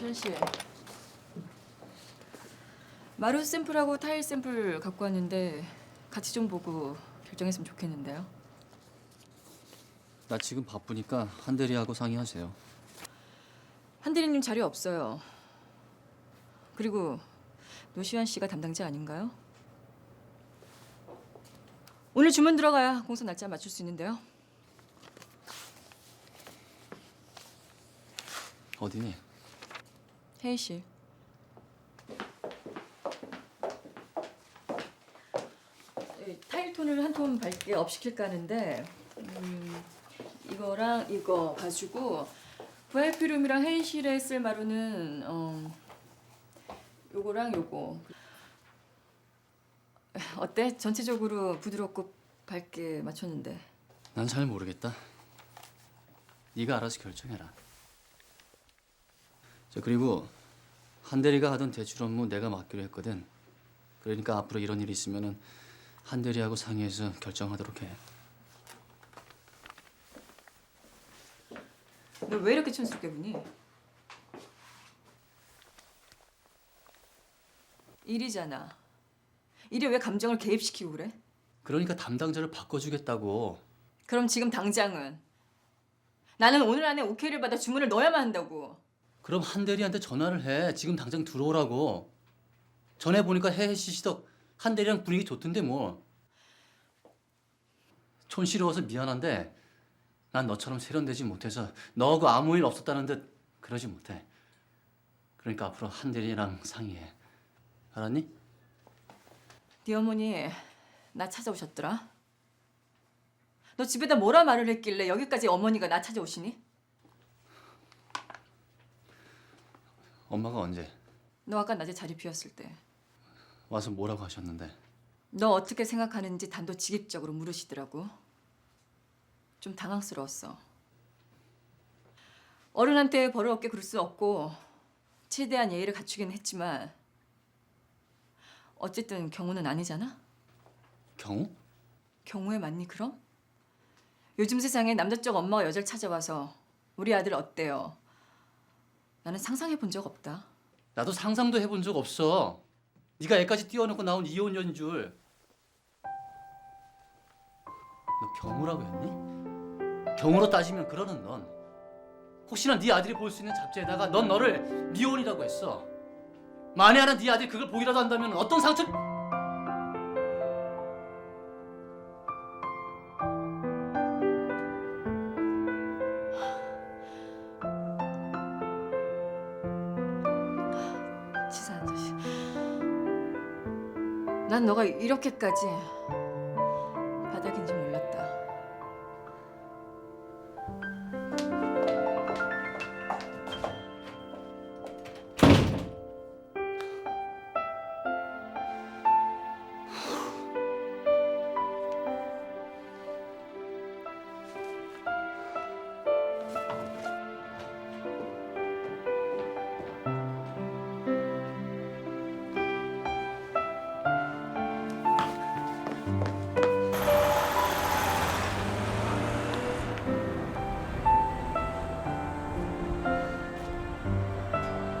시현 씨. 마루 샘플하고 타일 샘플 갖고 왔는데 같이 좀 보고 결정했으면 좋겠는데요. 나 지금 바쁘니까 한대리하고 상의하세요. 한대리님 자리 없어요. 그리고 노시환 씨가 담당자 아닌가요? 오늘 주문 들어가야 공사 날짜 맞출 수 있는데요. 어디니? 회의실. 예, 타일 톤을 한 톤 밝게 업 시킬까 하는데 음, 이거랑 이거 가지고 VIP 룸이랑 회의실에 쓸 마루는 어, 요거랑 요거 어때? 전체적으로 부드럽고 밝게 맞췄는데 난 잘 모르겠다. 네가 알아서 결정해라. 저 그리고 한대리가 하던 대출 업무 내가 맡기로 했거든. 그러니까 앞으로 이런 일이 있으면은 한대리하고 상의해서 결정하도록 해. 너 왜 이렇게 촌스럽게 보니? 일이잖아. 일에 왜 감정을 개입시키고 그래? 그러니까 담당자를 바꿔주겠다고. 그럼 지금 당장은 나는 오늘 안에 오케이를 받아 주문을 넣어야만 한다고. 그럼 한 대리한테 전화를 해. 지금 당장 들어오라고. 전에 보니까 해해 씨시덕 한 대리랑 분위기 좋던데 뭐. 촌스러워서 미안한데 난 너처럼 세련되지 못해서 너하고 아무 일 없었다는 듯 그러지 못해. 그러니까 앞으로 한 대리랑 상의해. 알았니? 네 어머니 나 찾아오셨더라. 너 집에다 뭐라 말을 했길래 여기까지 어머니가 나 찾아오시니? 엄마가 언제 너 아까 낮에 자리 비웠을 때. 와서 뭐라고 하셨는데? 너 어떻게 생각하는지 단도직입적으로 물으시더라고. 좀 당황스러웠어. 어른한테 버릇없게 그럴 수 없고 최대한 예의를 갖추긴 했지만 어쨌든 경우는 아니잖아. 경우? 경우에 맞니 그럼? 요즘 세상에 남자 쪽 엄마가 여자를 찾아와서 우리 아들 어때요? 나는 상상해 본 적 없다. 나도 상상도 해본 적 없어. 네가 애까지 띄워놓고 나온 이혼녀인 줄. 너 경우라고 했니? 경우로 따지면 그러는 넌 혹시나 네 아들이 볼 수 있는 잡지에다가 넌 너를 미혼이라고 했어. 만에 하나 네 아들이 그걸 보기라도 한다면 어떤 상처? 난 너가 이렇게까지